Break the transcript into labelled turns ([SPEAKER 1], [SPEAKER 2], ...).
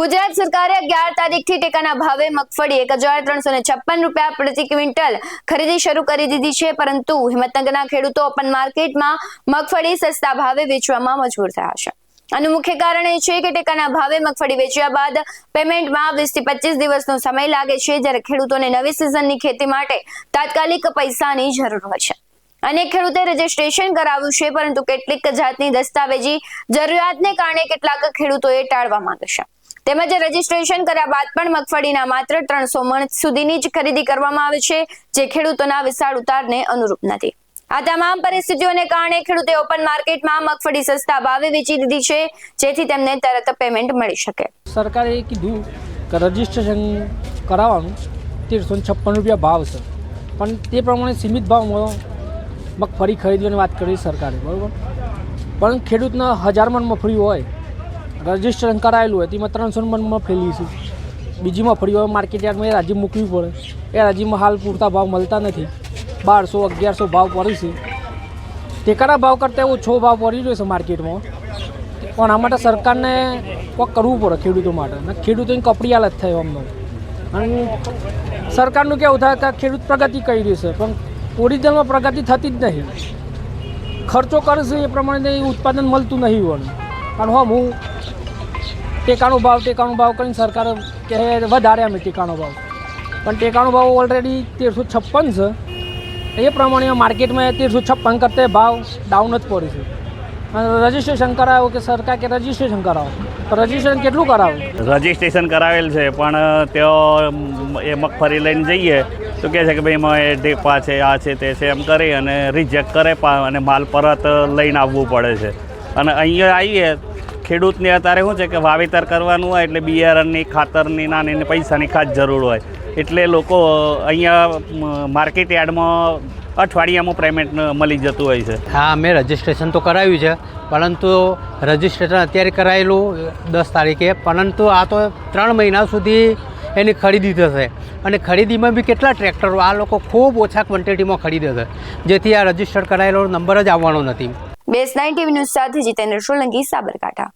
[SPEAKER 1] ગુજરાત સરકારે અગિયાર તારીખથી ટેકાના ભાવે મગફળી એક હજાર ત્રણસો ને છપ્પન રૂપિયા પ્રતિ ક્વિન્ટલ ખરીદી શરૂ કરી દીધી છે, પરંતુ હિંમતનગરના ખેડૂતો ઓપન માર્કેટમાં મગફળી સસ્તા ભાવે વેચવામાં મજબૂર થયા છે. આનું મુખ્ય કારણ એ છે કે ટેકાના ભાવે મગફળી વેચ્યા બાદ પેમેન્ટમાં વીસથી પચીસ દિવસનો સમય લાગે છે, જ્યારે ખેડૂતોને નવી સિઝનની ખેતી માટે તાત્કાલિક પૈસાની જરૂર હોય છે. અનેક ખેડૂતે રજીસ્ટ્રેશન કરાવ્યું છે, પરંતુ કેટલીક જાતની દસ્તાવેજી જરૂરિયાતને કારણે કેટલાક ખેડૂતોએ ટાળવા માંગે છે. તેમજ રજીસ્ટ્રેશન કર્યા બાદ પણ મગફળીના માત્ર ત્રણસો મણ સુધીની જ ખરીદી કરવામાં આવે છે, જે ખેડૂતોના વિશાળ ઉતારને અનુરૂપ નથી. આ તમામ પરિસ્થિતિઓને કારણે ખેડૂતે ઓપન માર્કેટમાં મગફળી સસ્તા ભાવે વેચી દીધી છે, જેથી તેમને તરત પેમેન્ટ મળી શકે.
[SPEAKER 2] સરકારે કીધું કે રજીસ્ટ્રેશન કરાવવાનું તેરસો છપ્પન રૂપિયા ભાવ છે. પણ તે પ્રમાણે સીમિત ભાવમાં મગફળી ખરીદવાની વાત કરી સરકારે, બરાબર? પણ ખેડૂતના હજાર મણ મગફળી હોય રજિસ્ટ્રેશન કરાયેલું હોય, તેમાં ત્રણસો મનમાં ફેલી છે. બીજીમાં ફરી હવે માર્કેટ યાર્ડમાં, એ રાજી મૂકવી પડે. એ રાજીમાં હાલ પૂરતા ભાવ મળતા નથી. બારસો, અગિયારસો ભાવ પડી છે. ટેકાના ભાવ કરતાં ઓછો ભાવ પડી રહ્યો છે માર્કેટમાં પણ આ માટે સરકારને કોઈક કરવું પડે ખેડૂતો માટે. અને ખેડૂતોની કપડી હાલત થાય અમને અને સરકારનું કેવું થાય કે ખેડૂત પ્રગતિ કરી રહ્યું છે, પણ ઓરિજિનલમાં પ્રગતિ થતી જ નહીં. ખર્ચો કરશે એ પ્રમાણે ઉત્પાદન મળતું નહીં હોય. હો, હું ટેકાનો ભાવ ટેકાનો ભાવ કરીને સરકાર કહે વધારે અમે ટેકાનો ભાવ. પણ ટેકાનો ભાવ ઓલરેડી તેરસો છપ્પન છે. એ પ્રમાણે માર્કેટમાં તેરસો છપ્પન કરતાં ભાવ ડાઉન જ પડે છે. રજીસ્ટ્રેશન કરાવો કે સરકાર કે રજિસ્ટ્રેશન કરાવો? રજીસ્ટ્રેશન કેટલું કરાવો?
[SPEAKER 3] રજિસ્ટ્રેશન કરાવેલ છે, પણ તેઓ એ મગફળી લઈને જઈએ તો કહે છે કે ભાઈ એમાં એ ઢેપા છે, આ છે, તે છે, એમ કરી અને રિજેક્ટ કરે અને માલ પરત લઈને આવવું પડે છે. અને અહીંયા આવીએ ખેડૂતને અત્યારે શું છે કે વાવેતર કરવાનું હોય એટલે બિયારણની ખાતરની નાની પૈસાની ખાસ જરૂર હોય. એટલે લોકો અહીંયા માર્કેટ યાર્ડમાં અઠવાડિયામાં પેમેન્ટ મળી જતું હોય છે.
[SPEAKER 4] હા મેં રજિસ્ટ્રેશન તો કરાવ્યું છે પરંતુ રજિસ્ટ્રેશન અત્યારે કરાયેલું દસ તારીખે પરંતુ આ તો ત્રણ મહિના સુધી એની ખરીદી થશે. અને ખરીદીમાં બી કેટલા ટ્રેક્ટરો આ લોકો ખૂબ ઓછા ક્વોન્ટિટીમાં ખરીદે છે જેથી આ રજિસ્ટર કરાયેલો નંબર જ આવવાનો નથી.
[SPEAKER 1] બેસ નાઇન ટીવી ન્યૂઝ સાથે જીતેન્દ્ર સોલંકી સાબરકાંઠા.